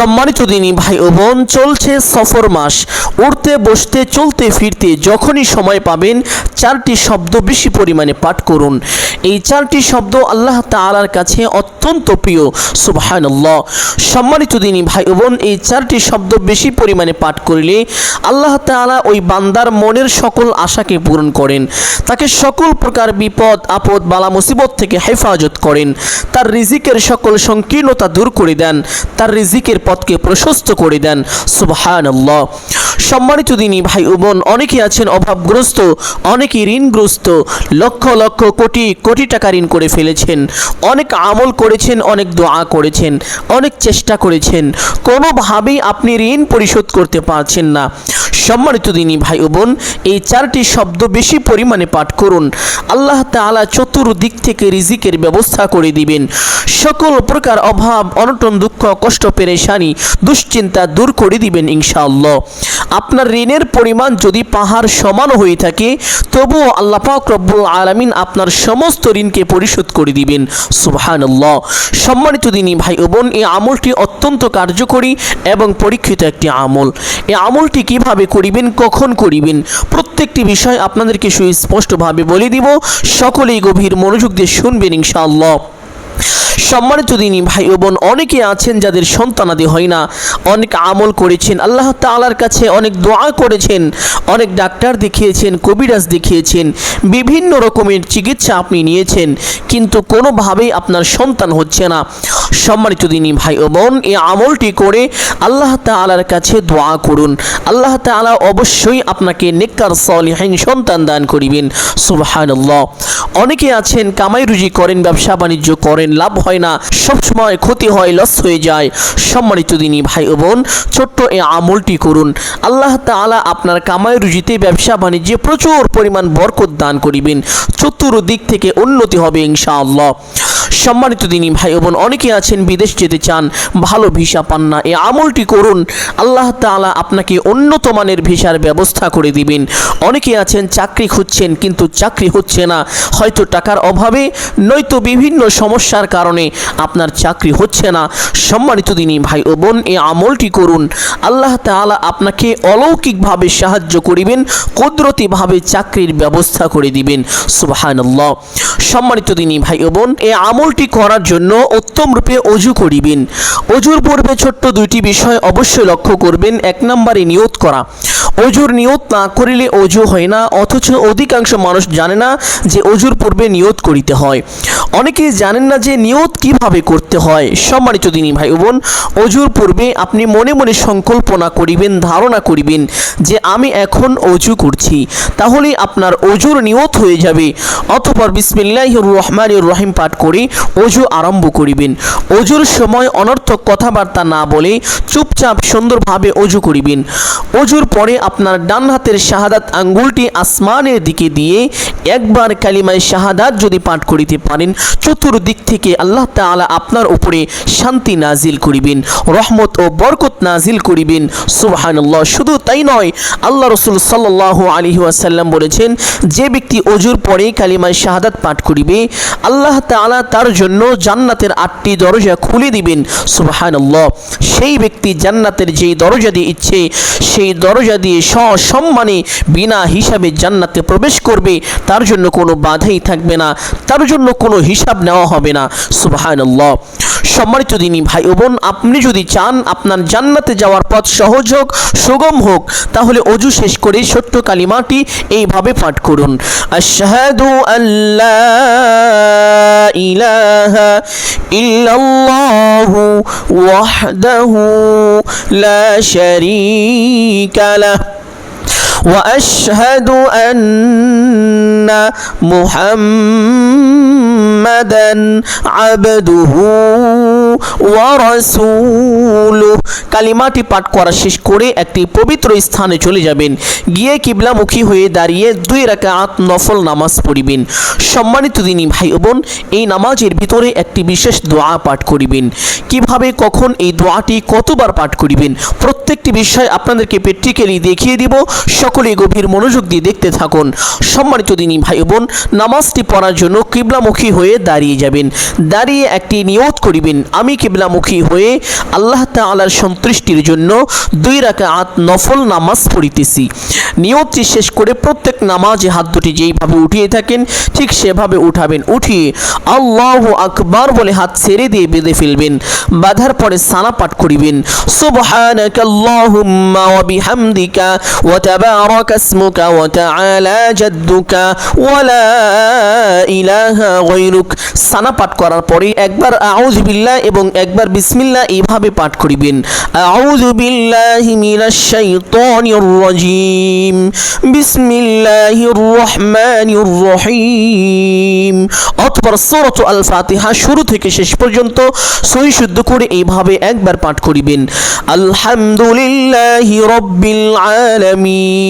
সম্মানিত দিনী ভাই ও বোন, চলছে সফর মাস। উঠতে বসতে, চলতে, ফিরতে যখনই সময় পাবেন, চারটি শব্দ বেশি পরিমাণে পাঠ করুন। এই চারটি শব্দ আল্লাহ তাআলার কাছে অত্যন্ত প্রিয়, সুবহানাল্লাহ। সম্মানিত দিনী ভাই ও বোন, এই চারটি শব্দ বেশি পরিমাণে পাঠ করলে আল্লাহ তাআলা ওই বান্দার মনের সকল আশাকে পূরণ করেন। তাকে সকল প্রকার বিপদ, আপদ, বালা, মুসিবত থেকে হেফাজত করেন। তার রিজিকের সকল সংকীর্ণতা দূর করে দেন। তার রিজিকের পথকে প্রশস্ত করে দেন। সুবহান আল্লাহ সম্মানিত দিনই ভাই ও বোন, অনেকে আছেন অভাবগ্রস্ত অনেকে ঋণগ্রস্ত, লক্ষ লক্ষ কোটি কোটি টাকা ঋণ করে ফেলেছেন। অনেক আমল করেছেন, অনেক দোয়া করেছেন, অনেক চেষ্টা করেছেন। কোনোভাবেই আপনি ঋণ পরিশোধ করতে পারছেন না। সম্মানিত দিনী ভাই বোন, এই চারটি শব্দ বেশি পরিমাণে পাঠ করুন। আল্লাহ তাআলা চতুর্দিক থেকে রিজিকের ব্যবস্থা করে দিবেন। সকল প্রকার অভাব, অনটন, দুঃখ, কষ্ট, পেরেশানি, দুশ্চিন্তা দূর করে দিবেন ইনশাআল্লাহ। আপনার ঋণের পরিমাণ যদি পাহাড় সমান হয়ে থাকে, তবুও আল্লাহ পাক রব্বুল আলামিন আপনার সমস্ত ঋণকে পরিশোধ করে দিবেন। সুবহানাল্লাহ। সম্মানিত দিনী ভাই বোন, এই আমলটি অত্যন্ত কার্যকরী এবং পরীক্ষিত একটি আমল। এই আমলটি কীভাবে করিবেন, কখন করিবেন, প্রত্যেকটি বিষয় আপনাদেরকে সুস্পষ্টভাবে বলে দিব। সকলেই গভীর মনোযোগ দিয়ে শুনবেন ইনশাআল্লাহ। সম্মানিত দিনী ভাই ও বোন, অনেকে আছেন যাদের সন্তানাদি হয় না। অনেক আমল করেছেন, আল্লাহ তাআলার কাছে অনেক দোয়া করেছেন, অনেক ডাক্তার দেখিয়েছেন, কবিরাজ দেখিয়েছেন, বিভিন্ন রকমের চিকিৎসা আপনি নিয়েছেন, কিন্তু কোনোভাবেই আপনার সন্তান হচ্ছে না। সম্মানিত দিনী ভাই ও বোন, এই আমলটি করে আল্লাহ তাআলার কাছে দোয়া করুন। আল্লাহ তাআলা অবশ্যই আপনাকে নেককার, সলিহীন সন্তান দান করিবেন। সুবহানাল্লাহ। অনেকে আছেন, কামাই রুজি করেন, ব্যবসা বাণিজ্য করেন, লাভ হয় না, সবসময় ক্ষতি হয়, লস হয়ে যায়। সম্মানিত দিনী ভাই ও বোন, ছোট্ট এই আমলটি করুন। আল্লাহ তাআলা আপনার কামাই রুজিতে ব্যবসা বাণিজ্যে প্রচুর পরিমাণ বরকত দান করিবেন। চতুর্দিক থেকে উন্নতি হবে ইনশাআল্লাহ। সম্মানিত দিনী ভাই ও বোন, অনেকে আছেন, বিদেশ যেতে চান, ভালো ভিসা পান না। এই আমলটি করুন, আল্লাহ তাআলা আপনাকে উন্নত মানের ভিসার ব্যবস্থা করে দিবেন। অনেকে আছেন, চাকরি খুঁজছেন, কিন্তু চাকরি হচ্ছে না। হয়তো টাকার অভাবে, নয়তো বিভিন্ন সমস্যার কারণে আপনার চাকরি হচ্ছে না। সম্মানিত দিনী ভাই ও বোন, এই আমলটি করুন। আল্লাহ তাআলা আপনাকে অলৌকিকভাবে সাহায্য করিবেন, কুদরতিভাবে চাকরির ব্যবস্থা করে দিবেন। সুবহানাল্লাহ। সম্মানিত দিনী ভাই ও বোন, এই আমলটি করার জন্য উত্তম রূপে অজু করিবেন। অজুর পূর্বে ছোট্ট দুইটি বিষয় অবশ্যই লক্ষ্য করবেন। এক নম্বরে নিয়ত করা। অজুর নিয়ত না করিলে অজু হয় না, অথচ অধিকাংশ মানুষ জানে না যে অজুর পূর্বে নিয়ত করিতে হয়। অনেকে জানেন না যে নিয়ত কীভাবে করতে হয়। সম্মানিত দিনী ভাই বোন অজুর পূর্বে আপনি মনে মনে সংকল্পনা করিবেন, ধারণা করিবেন যে আমি এখন অজু করছি। তাহলে আপনার অজুর নিয়ত হয়ে যাবে। অতপর বিসমিল্লাহ রহমান রহিম পাঠ করে অজু আরম্ভ করিবেন। অজুর সময় অনর্থক কথাবার্তা না বলে চুপচাপ সুন্দরভাবে অজু করিবেন। অজুর পরে আপনার ডান হাতের শাহাদাত আঙ্গুলটি আসমানের দিকে দিয়ে একবার কালিমায় শাহাদাত যদি পাঠ করিতে পারেন, চতুর্দিক থেকে আল্লাহ তাআলা আপনার উপরে শান্তি নাজিল করিবেন, রহমত ও বরকত নাজিল করিবেন। সুবহানাল্লাহ, শুধু তাই নয়, আল্লাহ রসুল সাল্লাল্লাহু আলাইহি ওয়াসাল্লাম বলেছেন, যে ব্যক্তি অজুর পরে কালিমায় শাহাদাত পাঠ করিবে, আল্লাহ তাআলা তার জন্য জান্নাতের আটটি দরজা খুলে দিবেন। সুবহানাল্লাহ। সেই ব্যক্তি জান্নাতের যেই দরজা দিয়ে ইচ্ছে, সেই দরজা দিয়ে সসম্মানে বিনা হিসাবে জান্নাতে প্রবেশ করবে, তার জন্য কোনো বাধাই থাকবে না, তার জন্য কোনো হিসাব নেওয়া হবে না। সুবহানাল্লাহ। সম্মানিত দিনী ভাই ও বোন, আপনি যদি চান আপনার জান্নাতে যাওয়ার পথ সহজ হোক, সুগম হোক, তাহলে অজু শেষ করে ছোট্ট কালিমাটি এইভাবে পাঠ করুন। আশহাদু আল্লাহ ইলাহা ইল্লাল্লাহু ওয়াহদাহু লা শারীকা লাহ واشهد ان محمدا عبده ورسوله কালিমাটি পাঠ করা শেষ করে একটি পবিত্র স্থানে চলে যাবেন গিয়ে কিবলামুখী হয়ে দাঁড়িয়ে দুই রাকাত নফল নামাজ পড়িবেন সম্মানিত দিনী ভাই ও বোন এই নামাজের ভিতরে একটি বিশেষ দোয়া পাঠ করিবেন কিভাবে কখন এই দোয়াটি কতবার পাঠ করিবেন প্রত্যেকটি বিষয় আপনাদেরকে প্র্যাকটিক্যালি দেখিয়ে দিব সকলেই গভীর মনোযোগ দিয়ে দেখতে থাকুন। সম্মানিত দিনী ভাই বোন নামাজটি পড়ার জন্য কিবলামুখী হয়ে দাঁড়িয়ে যাবেন। দাঁড়িয়ে একটি নিয়ত করিবেন, আমি কিবলামুখী হয়ে আল্লাহ তাআলার সন্তুষ্টির জন্য দুই রাকাত নফল নামাজ পড়িতেছি। নিয়তটি শেষ করে প্রত্যেক নামাজে হাত দুটি যেইভাবে উঠিয়ে থাকেন, ঠিক সেভাবে উঠাবেন। উঠিয়ে আল্লাহ আকবার বলে হাত ছেড়ে দিয়ে বেঁধে ফেলবেন, বাঁধার পরে সানা পাঠ করিবেন। সুবহানাক আল্লাহুম্মা ওয়া বিহামদিকা ওয়া তাবারাকা ইসমুকা ওয়া তাআলা জাদ্দুকা ওয়া লা ইলাহা সানা পাঠ করার পরে একবার আউযু বিল্লাহ এবং একবার বিসমিল্লাহ এইভাবে পাঠ করিবেন। আউযু বিল্লাহি মিনাশ শাইতানির রাজিম। বিসমিল্লাহির রহমানির রহিম। অতঃপর সূরাত আল ফাতিহা শুরু থেকে শেষ পর্যন্ত সহি শুদ্ধ করে এইভাবে একবার পাঠ করিবেন। আলহামদুলিল্লাহি রব্বিল আলামিন।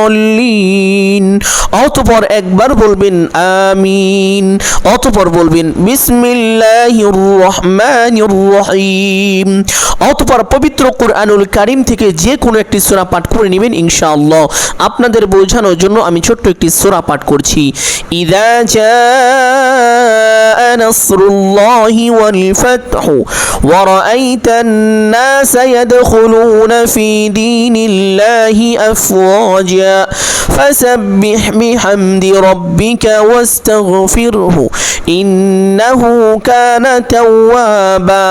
ওয়ালাদ-দাল্লিন অতঃপর একবার বলবেন আমিন অতঃপর বলবেন বিসমিল্লাহির রহমানির রহিম অতঃপর পবিত্র কোরআনুল কারীম থেকে যে কোনো একটি সূরা পাঠ করে নেবেন ইনশাআল্লাহ আপনাদের বোঝানোর জন্য আমি ছোট্ট একটি সূরা পাঠ করছি ইদা জাআ নাসরুল্লাহি ওয়াল ফাতহু ওয়া রাআইতান الناس يدخلون في دين الله أفواجا فسبح بحمد ربك واستغفره إنه كان توابا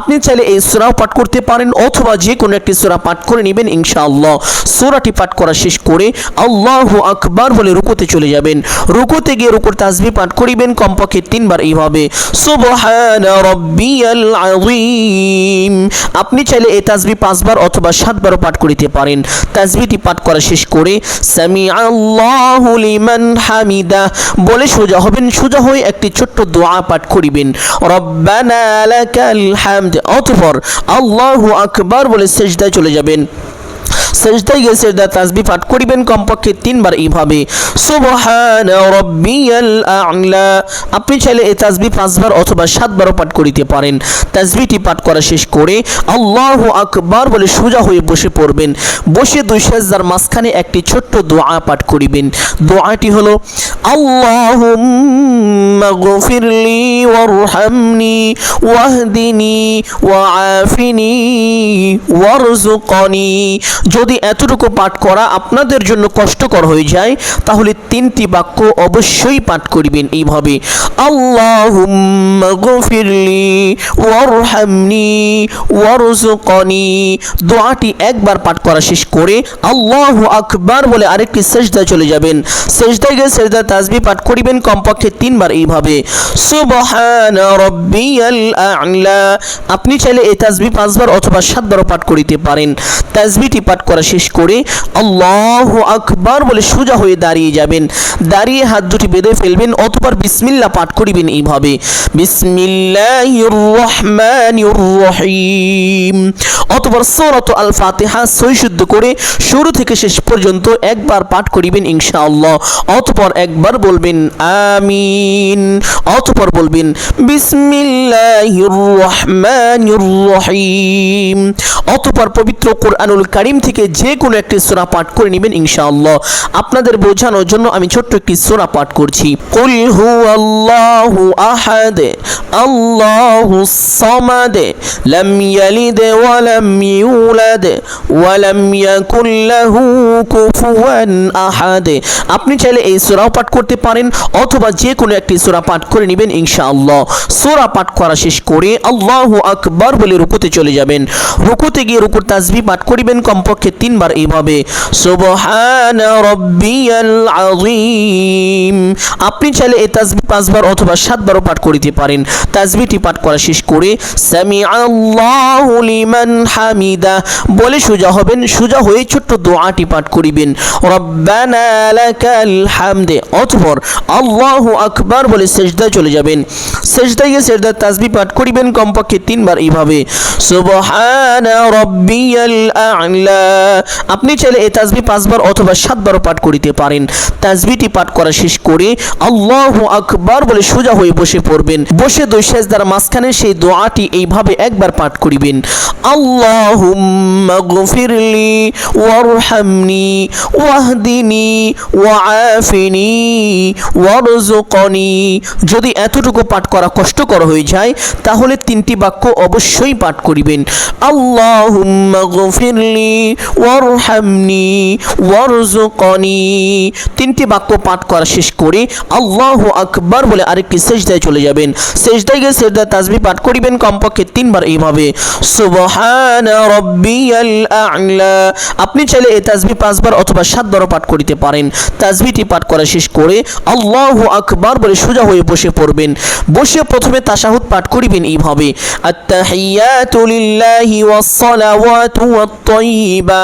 আপনি চাইলে এই সূরাও পাঠ করতে পারেন অথবা যে কোনো একটি সূরা পাঠ করে নেবেন ইনশাআল্লাহ সূরাটি পাঠ করা শেষ করে আল্লাহু আকবার বলে রুকুতে চলে যাবেন রুকুতে গিয়ে রুকুর তাসবিহ পাঠ করিবেন কমপক্ষে তিনবার এইভাবে সুবহানা রাব্বিয়াল আযীম আপনি চাইলে এই তাসবিহ পাঁচবার অথবা সাতবারও পাঠ করিতে পারেন তাসবিহটি পাঠ করা শেষ করে সামি আল্লাহু হামিদা বলে সোজা হবেন, সোজা হয়ে একটি ছোট্ট দোয়া পাঠ করিবেন। রব্বানা লাকাল হামদ অতঃপর আল্লাহু আকবার বলে সেজদায় চলে যাবেন। সেজদায় গিয়ে সেজদা তাসবি পাঠ করিবেন কমপক্ষে তিনবার এইভাবে। সুবহান রব্বিয়াল আ'লা। আপনি চাইলে এই তাসবি পাঁচবার অথবা সাতবারও পাঠ করিতে পারেন। তাসবিটি পাঠ করা শেষ করে আল্লাহু আকবার বলে সোজা হয়ে বসে পড়বেন। বসে দুই সেজদার মাঝখানে একটি ছোট্ট দোয়া পাঠ করিবেন। দোয়াটি হলো, আল্লাহুম্মা গফিরলি ওয়ারহামনি ওয়াহদিনি ওয়াআফিনি ওয়ারজুকনি যদি এতটুকু পাঠ করা আপনাদের জন্য কষ্টকর হয়ে যায়, তাহলে তিনটি বাক্য অবশ্যই পাঠ করিবেন এইভাবে। দোয়াটি একবার পাঠ করা শেষ করে আল্লাহু আকবার বলে আরেকটি সেজদায় চলে যাবেন। সেজদায় গিয়ে সেজদা তাসবিহ পাঠ করিবেন, কমপক্ষে তিনবার এইভাবে। সুবহান রব্বিয়াল আ'লা। আপনি চাইলে এই তাসবিহ পাঁচবার অথবা সাতবারও পাঠ করিতে পারেন। তাসবিহটি পাঠ শেষ করে আল্লাহু আকবার বলে সোজা হয়ে দাঁড়িয়ে যাবেন। দাঁড়িয়ে হাত দুটি বেঁধে ফেলবেন, অতঃপর বিসমিল্লাহ পাঠ করিবেন এইভাবে। রহমানির রহিম আল ফাতিহা সহি শুদ্ধ করে শুরু থেকে শেষ পর্যন্ত একবার পাঠ করিবেন ইনশাআল্লাহ। অতঃপর একবার বলবেন আমিন। অতঃপর বলবেন বিসমিল্লাহির রহমানির রহিম অতঃপর পবিত্র কোরআনুল কারীম থেকে যে কোনো একটি সূরা পাঠ করে নেবেন ইনশাআল্লাহ। আপনাদের বোঝানোর জন্য আমি ছোট্ট একটি সূরা পাঠ করছি। কুল হুয়াল্লাহু আহাদ আল্লাহুস সামাদ, লাম ইয়ালিদ ওয়া লাম ইউলাদ, ওয়া লাম ইয়াকুল লাহু কুফুয়ান আহাদ। আপনি চাইলে এই সূরাও পাঠ করতে পারেন, অথবা যে কোনো একটি সূরা পাঠ করে নেবেন ইনশাআল্লাহ। সূরা পাঠ করা শেষ করে আল্লাহু আকবার বলে রুকুতে চলে যাবেন। রুকুতে গিয়ে রুকুর তাসবিহ পাঠ করিবেন, কমপক্ষে কমপক্ষে তিনবার এইভাবে সুবহান রব্বিয়াল আযীম। আপনি চাইলে এই তাসবি পাঁচবার অথবা সাতবারও পাঠ করিতে পারেন। তাসবিটি পাঠ করা শেষ করে সামি আল্লাহু লিমান হামিদা বলে সোজা হবেন। সোজা হয়ে ছোট্ট দোয়াটি পাঠ করিবেন। রব্বানা লাকাল হামদে। অতঃপর আল্লাহু আকবার বলে সেজদায় চলে যাবেন। সেজদায় গিয়ে সেজদার তাসবি পাঠ করিবেন। কমপক্ষে তিনবার এইভাবে সুবহানা রব্বিয়াল আ'লা। আপনি চাইলে এই তাজবি পাঁচবার অথবা সাতবারও পাঠ করিতে পারেন। তাজবিটি পাঠ করা শেষ করে আল্লাহ আকবার বলে সোজা হয়ে বসে পড়বেন। বসে দুই সেজদার মাঝখানে সেই দোয়াটি এইভাবে একবার পাঠ করিবেন। আল্লাহুম্মা গফিরলি ওয়ারহামনি ওয়াহদিনি ওয়াআফিনি ওয়ারজুকনি যদি এতটুকু পাঠ করা কষ্টকর হয়ে যায়, তাহলে তিনটি বাক্য অবশ্যই পাঠ করিবেন। আল্লাহুম্মা গফিরলি ওয়ারহামনি ওয়ারজুকনি তিনটি বাক্য পাঠ করা শেষ করে আল্লাহু আকবার বলে আরেকটি সেজদায় চলে যাবেন। সেজদায় গিয়ে সেজদায় তাসবি পাঠ করিবেন কমপক্ষে তিনবার এইভাবে। সুবহান রব্বিয়াল আ'লা। আপনি চাইলে এই তাসবি পাঁচবার অথবা সাতবারও পাঠ করিতে পারেন। তাসবিটি পাঠ করা শেষ করে আল্লাহু আকবার বলে সোজা হয়ে বসে পড়বেন। বসে প্রথমে তাশাহুদ পাঠ করিবেন এইভাবে। আত্তাহিয়াতু লিল্লাহি ওয়াস-সালাওয়াতু ওয়াত-তাইয়্যিবাত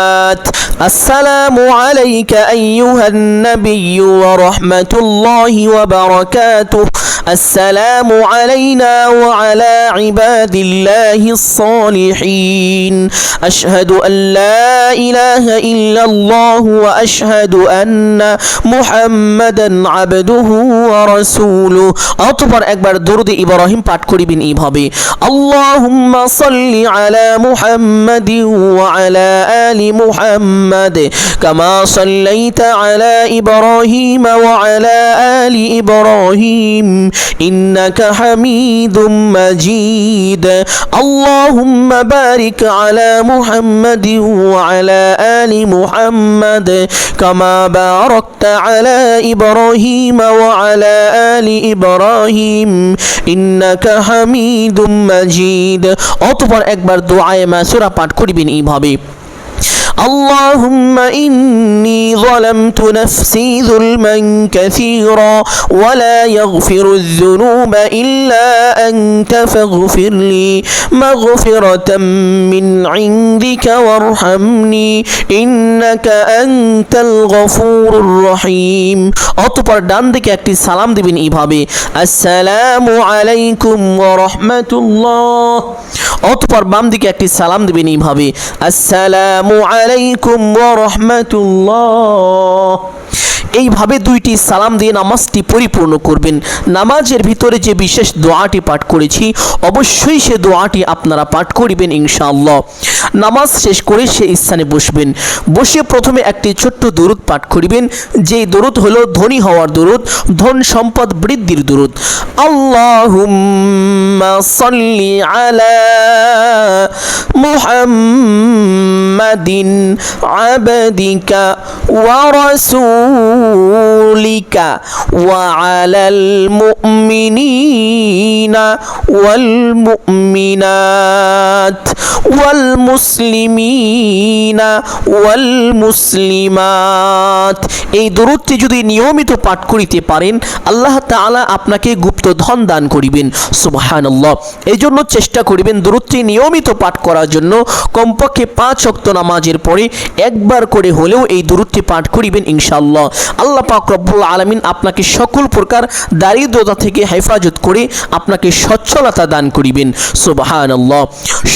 আসসালামু আলাইকা আইয়ুহান নাবিয়্যু ওয়া রাহমাতুল্লাহি ওয়া বারাকাতুহু السلام علينا وعلى عباد الله الصالحين أشهد أن لا إله إلا الله وأشهد أن محمدا عبده ورسوله অতপর একবার দরুদ ইব্রাহিম পাঠ করিবেন এইভাবে اللهم صل على محمد وعلى آل محمد كما صليت على إبراهيم وعلى آل إبراهيم إنك حميد مجيد اللهم بارك على محمد وعلى آل محمد كما باركت على إبراهيم وعلى آل إبراهيم إنك حميد مجيد অতপর একবার দোয়ায়ে মাসুরা পাঠ করিবেন এইভাবে اللهم إني ظلمت نفسي ظلما كثيرا ولا يغفر الذنوب إلا أنت فاغفر لي مغفرة من عندك وارحمني إنك أنت الغفور الرحيم অতপর ডান দিকে একটি সালাম দিবেন এইভাবে আসসালামু আলাইকুম ওয়া রাহমাতুল্লাহ অতপর বাম দিকে একটি সালাম দিবেন এইভাবে আসসালামু আলাইকুম ওয়া রাহমাতুল্লাহ এইভাবে দুইটি সালাম দিয়ে নামাজটি পরিপূর্ণ করবেন। নামাজের ভিতরে যে বিশেষ দোয়াটি পাঠ করেছি, অবশ্যই সে দোয়াটি আপনারা পাঠ করিবেন ইনশাআল্লাহ। নামাজ শেষ করে সে স্থানে বসবেন। বসে প্রথমে একটি ছোট্ট দরুদ পাঠ করিবেন। যেই দরুদ হলো ধনী হওয়ার দরুদ, ধন সম্পদ বৃদ্ধির দরুদ। সাল্লি আলা আবদিকা ওয়া রাসূলিকা ওয়াল মুমিনাত ওয়াল মুসলিমিনা ওয়াল মুসলিমাত এই দরুদটি যদি নিয়মিত পাঠ করিতে পারেন, আল্লাহ তাআলা আপনাকে গুপ্ত ধন দান করিবেন। সুবহানাল্লাহ। এই জন্য চেষ্টা করিবেন দরুদটি নিয়মিত পাঠ করার জন্য। কমপক্ষে পাঁচ অক্ত নামাজের পরে একবার করে হলেও এই দরুদটি পাঠ করিবেন ইনশাআল্লাহ। আল্লাহ পাক রব্বুল আলামিন আপনাকে সকল প্রকার দারিদ্রতা থেকে হেফাজত করে আপনাকে সচ্ছলতা দান করিবেন। সুবহানাল্লাহ।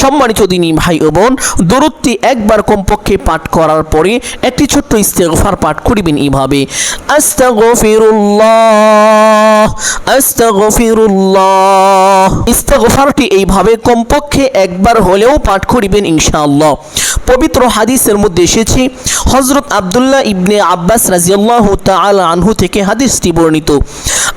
সম্মানিত দিনী ভাই ও বোন, দরুদটি একবার কমপক্ষে পাঠ করার পরে একটি ছোট্ট ইস্তেগফার পাঠ করিবেন এইভাবে আস্তাগফিরুল্লাহ আস্তাগফিরুল্লাহ। ইস্তেগফারটি এইভাবে কমপক্ষে একবার হলেও পাঠ করিবেন ইনশাআল্লাহ। পবিত্র হাদিসের মধ্যে এসেছে হজরত আবদুল্লাহ ইবনে আব্বাস রাজিয়াল্লাহু তাআলা আনহু থেকে হাদিসটি বর্ণিত।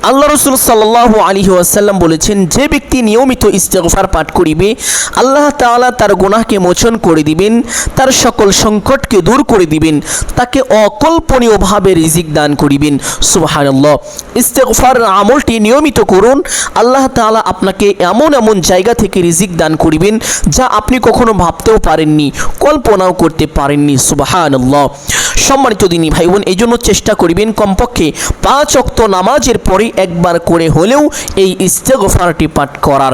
আল্লাহ রসুল সাল্লাহ আলী ওয়াসাল্লাম বলেছেন, যে ব্যক্তি নিয়মিত ইস্তেগফার পাঠ করিবে, আল্লাহ তাআলা তার গুনাহকে মোচন করে দিবেন, তার সকল সংকটকে দূর করে দিবেন, তাকে অকল্পনীয়ভাবে রিজিক দান করিবেন। সুবহানাল্লাহ। ইস্তেগফার আমলটি নিয়মিত করুন, আল্লাহ তাআলা আপনাকে এমন এমন জায়গা থেকে রিজিক দান করিবেন, যা আপনি কখনো ভাবতেও পারেননি, কল্পনাও করতে পারেননি। সুবহানাল্লাহ। সম্মানিত দিনই ভাই বোন এই জন্য চেষ্টা করিবেন কমপক্ষে পাঁচ অক্ত নামাজের পরে একবার করে হলেও এই ইস্তেগফারটি পাঠ করার।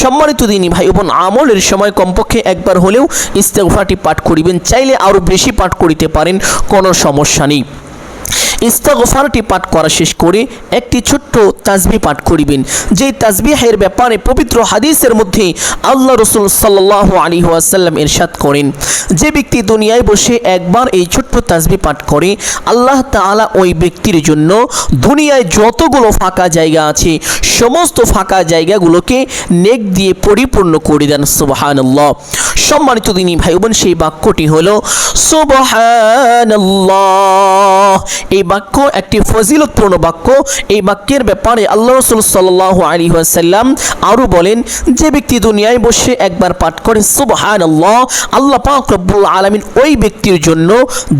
সম্মানিত দিনই ভাই বোন আমলের সময় কমপক্ষে একবার হলেও ইস্তেগফারটি পাঠ করিবেন, চাইলে আরও বেশি পাঠ করিতে পারেন, কোনো সমস্যা নেই। ইস্তাগফারটি পাঠ করা শেষ করে একটি ছোট্ট তাজবি পাঠ করিবেন। যেই তাজবিহের ব্যাপারে পবিত্র হাদিসের মধ্যে আল্লাহ রসুল সাল্লাহ আলী ওয়াসাল্লাম এরশাদ করেন, যে ব্যক্তি দুনিয়ায় বসে একবার এই ছোট্ট তাজবি পাঠ করে, আল্লাহ তাআলা ওই ব্যক্তির জন্য দুনিয়ায় যতগুলো ফাঁকা জায়গা আছে, সমস্ত ফাঁকা জায়গাগুলোকে নেক দিয়ে পরিপূর্ণ করে দেন, সুবহানাল্লাহ। সম্মানিত দিনী ভাই বোন সেই বাক্যটি হলো, সুবহানাল্লাহ। এই বাক্য, একটি ফজিলতপূর্ণ বাক্য। এই বাক্যের ব্যাপারে আল্লাহ রসুল সাল্লাহ আলী ওয়াসাল্লাম আরও বলেন, যে ব্যক্তি দুনিয়ায় বসে একবার পাঠ করে সুবহান আল্লাহ আল্লাহ পাক রব্বুল আলমিন ওই ব্যক্তির জন্য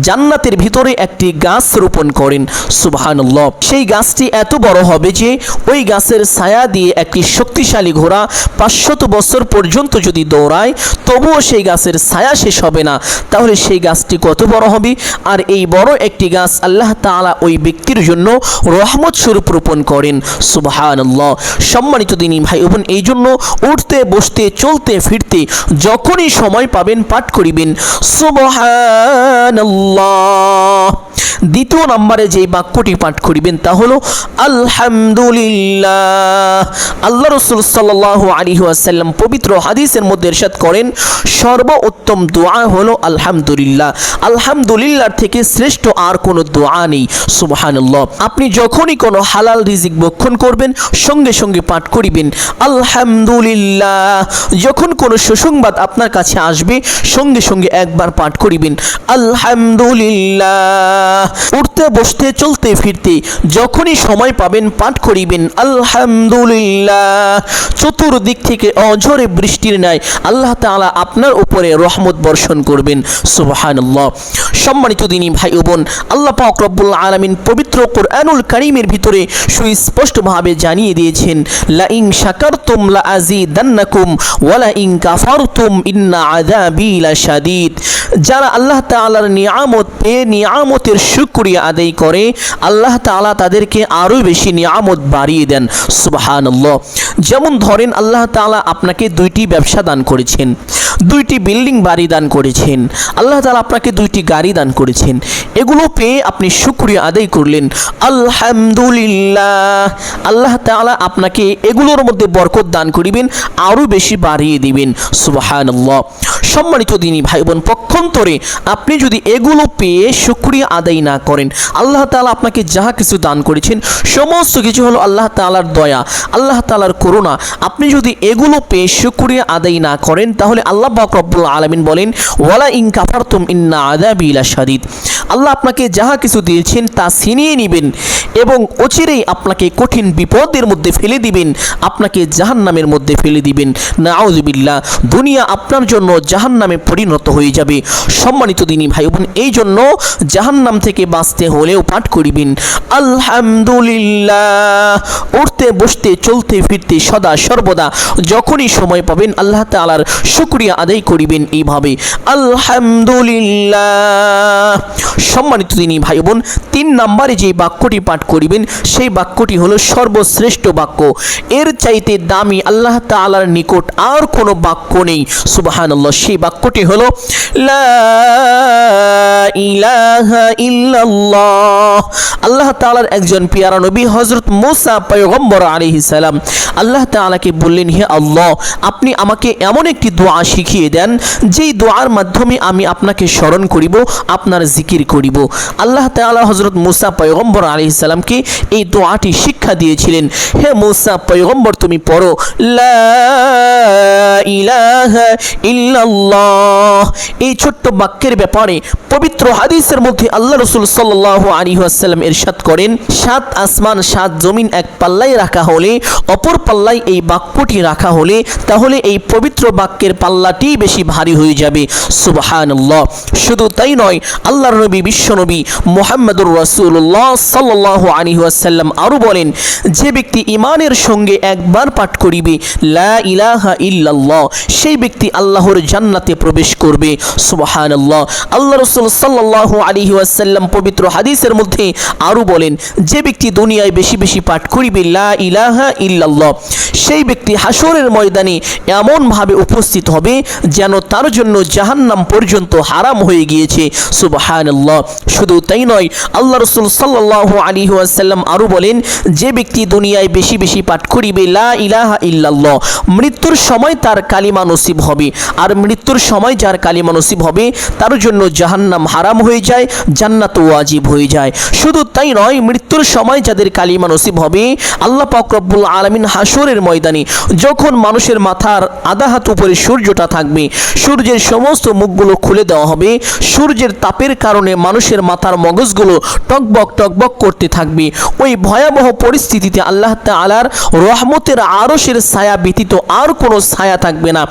জান্নাতের ভিতরে একটি গাছ রোপণ করেন সুবহান আল্লাহ সেই গাছটি এত বড় হবে যে ওই গাছের ছায়া দিয়ে একটি শক্তিশালী ঘোড়া পাঁচশত বছর পর্যন্ত যদি দৌড়ায়, তবুও সেই গাছের ছায়া শেষ হবে না। তাহলে সেই গাছটি কত বড় হবে? আর এই বড় একটি গাছ আল্লাহ তাআলা ওই ব্যক্তির জন্য রহমত স্বরূপ রোপণ করেন। সুবহানাল্লাহ। সম্মানিত দিনী ভাই বোন, এই জন্য উঠতে, বসতে, চলতে, ফিরতে যখনই সময় পাবেন পাঠ করিবেন। সুবহানাল্লাহ। দ্বিতীয় নম্বরে যে বাক্যটি পাঠ করিবেন তা হলো, আলহামদুলিল্লাহ। আল্লাহ রসুল সাল্লাহ আলী আসাল্লাম পবিত্র হাদিসের মধ্যে এরশাদ করেন, সর্বোত্তম দোয়া হলো আলহামদুলিল্লাহ। আলহামদুলিল্লাহ থেকে শ্রেষ্ঠ আর কোনো দোয়া নেই। সুবহানাল্লাহ। আপনি যখনই কোনো হালাল রিজিক বক্ষণ করবেন, সঙ্গে সঙ্গে পাঠ করিবেন। আলহামদুলিল্লাহ। যখন কোনো সুসংবাদ আপনার কাছে আসবে, সঙ্গে সঙ্গে একবার পাঠ করিবেন। আলহামদুলিল্লাহ। উঠতে, বসতে, চলতে, ফিরতে, যখনই সময় পাবেন, পাঠ করিবেন। আলহামদুলিল্লাহ। চতুর্দিক থেকে অঝরে বৃষ্টির ন্যায় আল্লাহ তাআলা আপনার উপরে রহমত বর্ষণ করবেন। সুবহানাল্লাহ। সম্মানিত দিনী ভাই ও বোন, আল্লাহ পাক রব্বুল আলামিন পবিত্র কোরআনুল কারীমের ভিতরে সুস্পষ্টভাবে জানিয়ে দিয়েছেন লা ইন শাকারতুম লা আযীদান্নাকুম ওয়া লা ইন কাফারতুম ইন্না আযাবি লাশাদীদ। যারা আল্লাহ তাআলার নিয়ামত পেয়ে নিয়ামতের শুকরিয়া আদায় করে, আল্লাহ তাআলা তাদেরকে আরও বেশি নিয়ামত বাড়িয়ে দেন। সুবহানাল্লাহ। যেমন ধরেন, আল্লাহ তাআলা আপনাকে দুইটি ব্যবসা দান করেছেন, দুইটি বিল্ডিং বাড়ি দান করেছেন, আল্লাহ তাআলা আপনাকে দুইটি গাড়ি দান করেছেন। এগুলো পেয়ে আপনি শুক্রিয়া আদায় করলেন। আলহামদুলিল্লাহ। আল্লাহ তাআলা আপনাকে এগুলোর মধ্যে বরকত দান করিবেন, আরও বেশি বাড়িয়ে দিবেন। সুবহানাল্লাহ। সম্মানিত দিনী ভাই বোন পক্ষান্তরে আপনি যদি এগুলো পেয়ে শুক্রিয়া আদায় না করেন, আল্লাহ তাআলা আপনাকে যাহা কিছু দান করেছেন, সমস্ত কিছু হলো আল্লাহ তাআলার দয়া, আল্লাহ তাআলার করুণা। আপনি যদি এগুলো পেয়ে শুক্রিয়া আদায় না করেন, তাহলে আল্লাহ পাক রব্বুল আলামিন বলেন, ওয়ালা ইন কাফারতুম ইন্না আযাবি লাশাদীদ। আল্লাহ আপনাকে যাহা কিছু দিয়েছেন তা ছিনিয়ে নেবেন এবং অচিরেই আপনাকে কঠিন বিপদের মধ্যে ফেলে দিবেন, আপনাকে জাহান্নামের মধ্যে ফেলে দিবেন। নাউজুবিল্লাহ, দুনিয়া আপনার জন্য জাহান্নামে পরিণত হয়ে যাবে। সম্মানিত দিনী ভাই বোন এই জন্য জাহান্নাম থেকে বাঁচতে হলেও পাঠ করিবেন। আলহামদুলিল্লাহ, উঠতে, বসতে, চলতে, ফিরতে সদা সর্বদা যখনই সময় পাবেন আল্লাহ তাআলার শুক্রিয়া আদায় করিবেন এইভাবে। আলহামদুলিল্লাহ, সম্মানিত তিনি ভাই বোন তিন নম্বরে যে বাক্যটি পাঠ করিবেন, সেই বাক্যটি হলো সর্বশ্রেষ্ঠ বাক্য। এর চাইতে দামি আল্লাহ তাআলার নিকট আর কোনো বাক্য নেই। সুবহানাল্লাহ, সেই বাক্যটি হলো আল্লাহ তাআলার একজন পিয়ারা নবী হজরত মুসা পয়গম্বর আলাইহিস সালাম। আল্লাহ তাআলাকে বললেন, হে আল্লাহ, আপনি আমাকে এমন একটি দোয়া শিখিয়ে দেন, যেই দোয়ার মাধ্যমে আমি আপনাকে স্মরণ করিব, আপনার জিকির করিব। আল্লাহ তাআলা হযরত মুসা পয়গম্বর আলাইহিস সালাম সাল্লামকে এই দোয়াটি শিক্ষা দিয়েছিলেন, হে মুসা পয়গম্বর, তুমি পড়ো ইল্লাল্লাহ। এই ছোট্ট বাক্যের ব্যাপারে পবিত্র হাদিসের মধ্যে আল্লাহ রসুল সাল্লাহ আলী আসাল্লাম এরশাদ করেন, সাত আসমান, সাত জমিন এক পাল্লায় রাখা হলে, অপর পাল্লায় এই বাক্যটি রাখা হলে, তাহলে এই পবিত্র বাক্যের পাল্লাটি বেশি ভারী হয়ে যাবে। সুবহানাল্লাহ। শুধু তাই নয়, আল্লাহর নবী বিশ্বনবী মোহাম্মদুর রাসূলুল্লাহ সাল্লাল্লাহু আলাইহি ওয়াসাল্লাম আরও বলেন, যে ব্যক্তি ইমানের সঙ্গে একবার পাঠ করিবে, লা ইলাহা ইল্লাল্লাহ, সেই ব্যক্তি আল্লাহর জান্নাতে প্রবেশ করবে। সুবহানাল্লাহ। আল্লাহ রসুল সাল্লাল্লাহু আলাইহি ওয়াসাল্লাম পবিত্র হাদিসের মধ্যে আরও বলেন, যে ব্যক্তি দুনিয়ায় বেশি বেশি পাঠ করিবে, লা ইলাহা ইল্লাল্লাহ, সেই ব্যক্তি হাসরের ময়দানে এমনভাবে উপস্থিত হবে যেন তার জন্য জাহান্নাম পর্যন্ত হারাম হয়ে গিয়েছে। সুবহানাল্লাহ। শুধু তাই নয় আল্লাহ রসুল সাল্লাল্লাহু আলাইহি ওয়াসাল্লাম আরও বলেন, যে ব্যক্তি দুনিয়ায় বেশি বেশি পাঠ করিবে, লা ইলাহা ইল্লাল্লাহ, মৃত্যুর সময় তার কালিমা নসিব হবে। আর মৃত্যুর সময় যার কালিমা নসিব হবে, তার জন্য জাহান্নাম হারাম হয়ে যায়, জান্নাত ওয়াজিব হয়ে যায়। শুধু তাই নয়, মৃত্যুর সময় যাদের কালিমা নসিব হবে, আল্লাহ পাক রব্বুল আলমিন হাসরের ময়দানে যখন মানুষের মাথার আধা হাত উপরে সূর্যটা থাকবে, সূর্যের সমস্ত মুখগুলো খুলে দেওয়া হবে। সূর্যের তাপের কারণে মানুষের মাথার মগজগুলো টকবক টকবক করতে থাকবে। ওই ভয়াবহ পরিস্থিতিতে আল্লাহ তালার রহমতের আরশের ছায়া ব্যতীত আর কোনো ছায়া থাকবে না।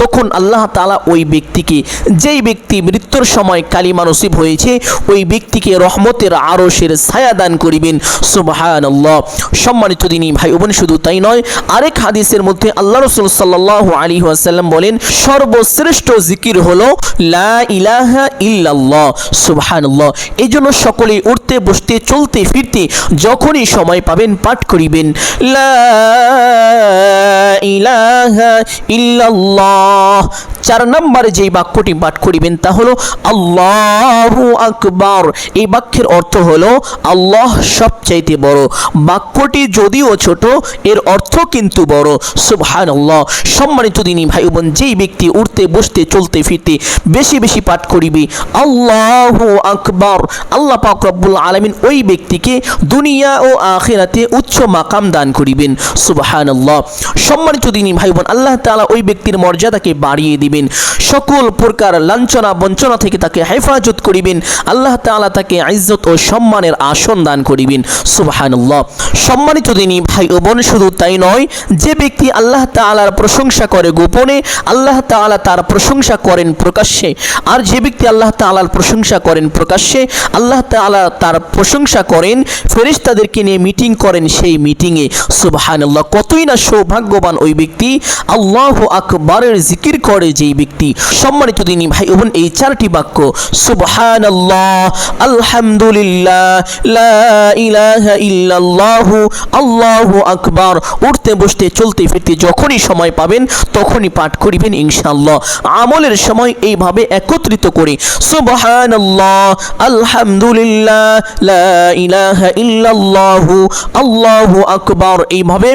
তখন আল্লাহ তালা ওই ব্যক্তিকে, যেই ব্যক্তি মৃত্যুর সময় কালিমা নসিব হয়েছে, ওই ব্যক্তিকে রহমতের আরশের ছায়া দান করিবেন। সুবাহান আল্লাহ সম্মানিত দিনী ভাই বোন, শুধু তাই নয়, আরেক হাদিসের মধ্যে আল্লাহ রসুল সাল্লাহ আলী আসাল্লাম বলেন, সর্বশ্রেষ্ঠ জিকির হলো লা ইলাহা ইল্লাল্লাহ। সুবহানাল্লাহ। এই জন্য সকলেই উঠতে, বসতে, চলতে, ফিরতে যখনই সময় পাবেন পাঠ করিবেন। চার নম্বরে যেই বাক্যটি পাঠ করিবেন তা হলো আল্লাহু আকবার। এই বাক্যের অর্থ হলো আল্লাহ সবচাইতে বড়। বাক্যটি যদিও ছোট, এর অর্থ কিন্তু বড়। সুবহান আল্লাহ সম্মানিত দিনী ভাই বোন যেই ব্যক্তি উঠতে, বসতে, চলতে, ফিরতে বেশি বেশি পাঠ করিবে, আল্লাহু আকবার। আল্লাহ পাক রব্বুল আলামিন ওই ব্যক্তিকে দুনিয়া ও আখিরাতে উচ্চ মাকাম দান করিবেন। সুবহান আল্লাহ সম্মানিত দিনী ভাই বোন আল্লাহ তাআলা ওই ব্যক্তির মর্যাদাকে বাড়িয়ে দিবেন। সকল প্রকার লাঞ্ছনা, বঞ্চনা থেকে তাকে হেফাজত করিবেন। আল্লাহ তাআলা তাকে ইজ্জত ও সম্মানের আসন দান করিবেন। সুবহানাল্লাহ। সম্মানিত দিনী ভাই ও বোন, শুধু তাই নয়, যে ব্যক্তি আল্লাহ তাআলার প্রশংসা করে গোপনে, আল্লাহ তাআলা তার প্রশংসা করেন প্রকাশ্যে, আর যে ব্যক্তি আল্লাহ তাআলার প্রশংসা করেন প্রকাশ্যে, আল্লাহ তাআলা তার প্রশংসা করেন, ফেরেশতাদেরকে নিয়ে মিটিং করেন সেই মিটিংয়ে। সুবহানাল্লাহ, কতই না সৌভাগ্যবান ওই ব্যক্তি। আল্লাহ আকবরের জিকির করে যেই ব্যক্তি। সম্মানিত দিনী ভাই বোন, এই চারটি বাক্য, সুবহানাল্লাহ, আলহামদুলিল্লাহ, লা ইলাহা ইল্লাল্লাহ, আল্লাহু আকবার, উঠতে, বসতে, চলতে, ফিরতে, যখনই সময় পাবেন, তখনই পাঠ করিবেন ইনশাআল্লাহ। আমলের সময় এইভাবে একত্রিত করে, সুবহানাল্লাহ, আলহামদুলিল্লাহ লা ইলাহা ইল্লাল্লাহু আল্লাহু আকবার। এইভাবে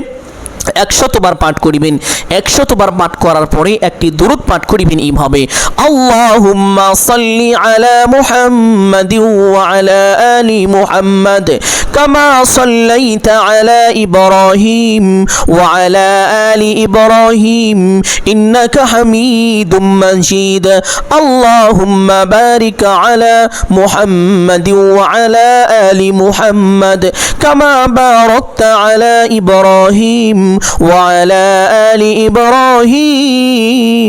একশতবার পাঠ করিবেন একশতবার পাঠ করার পরে একটি দূরত পাঠ করিবেন এইভাবে আল্লাহুম্মা সাল্লি আলা মুহাম্মাদি ওয়া আলা আলি মুহাম্মাদ কামা সাল্লাইতা আলা ইব্রাহিম ওয়া আলা আলি ইব্রাহিম ইন্নাকা হামিদুম মাজিদ। আল্লাহুম্মা বারিক আলা মুহাম্মাদি ওয়া আলা আলি মুহাম্মাদ কামা বারাকতা আলা ইব্রাহিম وعلى آل إبراهيم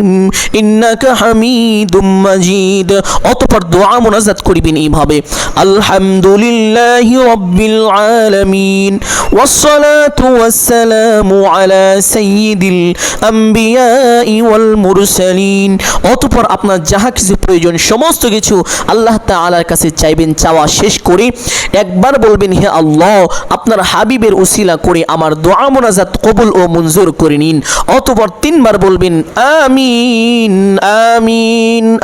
إنك حميد مجيد অতপর দোয়া মোনাজাত করিবেন এইভাবে আলহামদুলিল্লাহ রব্বিল আলামিন والصلاة والسلام على سيد الأنبياء والمرسلين অতপর আপনার যাহা কিছু প্রয়োজন সমস্ত কিছু আল্লাহ তাআলার কাছে চাইবেন চাওয়া শেষ করে একবার বলবেন হে আল্লাহ আপনার হাবিবের উসিলা করে আমার দোয়া মোনাজাত কবুল কবুল ও মঞ্জুর করে নিন অতপর তিনবার বলবেন আমিন আমিন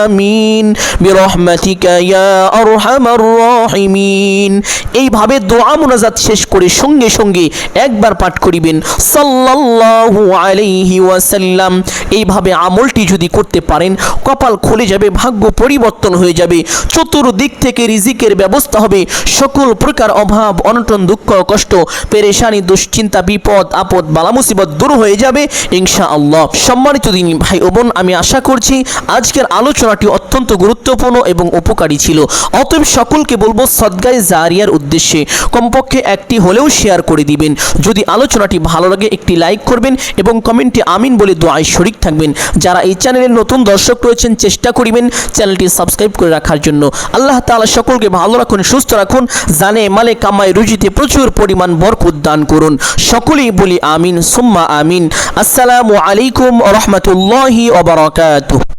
আমিন বিরহমাতিকা ইয়া আরহামার রাহিমিন। এইভাবে দোয়া মোনাজাত শেষ করে সঙ্গে সঙ্গে একবার পাঠ করিবেন। সাল্লাল্লাহু আলাইহি ওয়াসাল্লাম। এইভাবে আমলটি যদি করতে পারেন, কপাল খুলে যাবে, ভাগ্য পরিবর্তন হয়ে যাবে। চতুর্দিক থেকে রিজিকের ব্যবস্থা হবে। সকল প্রকার অভাব, অনটন, দুঃখ, কষ্ট, পেরেশানি, দুশ্চিন্তা, বিপদ, আপদ, বালা, মুসিবত দূর হয়ে যাবে। ইনশা আল্লাহ সম্মানিত দিন ভাই ও বোন আমি আশা করছি আজকের আলোচনাটি অত্যন্ত গুরুত্বপূর্ণ এবং উপকারী ছিল। অতএব সকলকে বলব সদগায় জারিয়ার উদ্দেশ্যে কমপক্ষে একটি হলেও শেয়ার করে দিবেন। যদি আলোচনাটি ভালো লাগে একটি লাইক করবেন এবং কমেন্টে আমিন বলে দোয়ায় শরিক থাকবেন। যারা এই চ্যানেলের নতুন দর্শক রয়েছেন, চেষ্টা করিবেন চ্যানেলটি সাবস্ক্রাইব করে রাখার জন্য। আল্লাহ তাআলা সকলকে ভালো রাখুন, সুস্থ রাখুন, জানে মালে কামায় রুজিতে প্রচুর পরিমাণ বরকত দান করুন। সকলেই বলি আমিন, সুম্মা আমিন। আসসালামু আলাইকুম রহমতুল্লাহি wabarakatuh.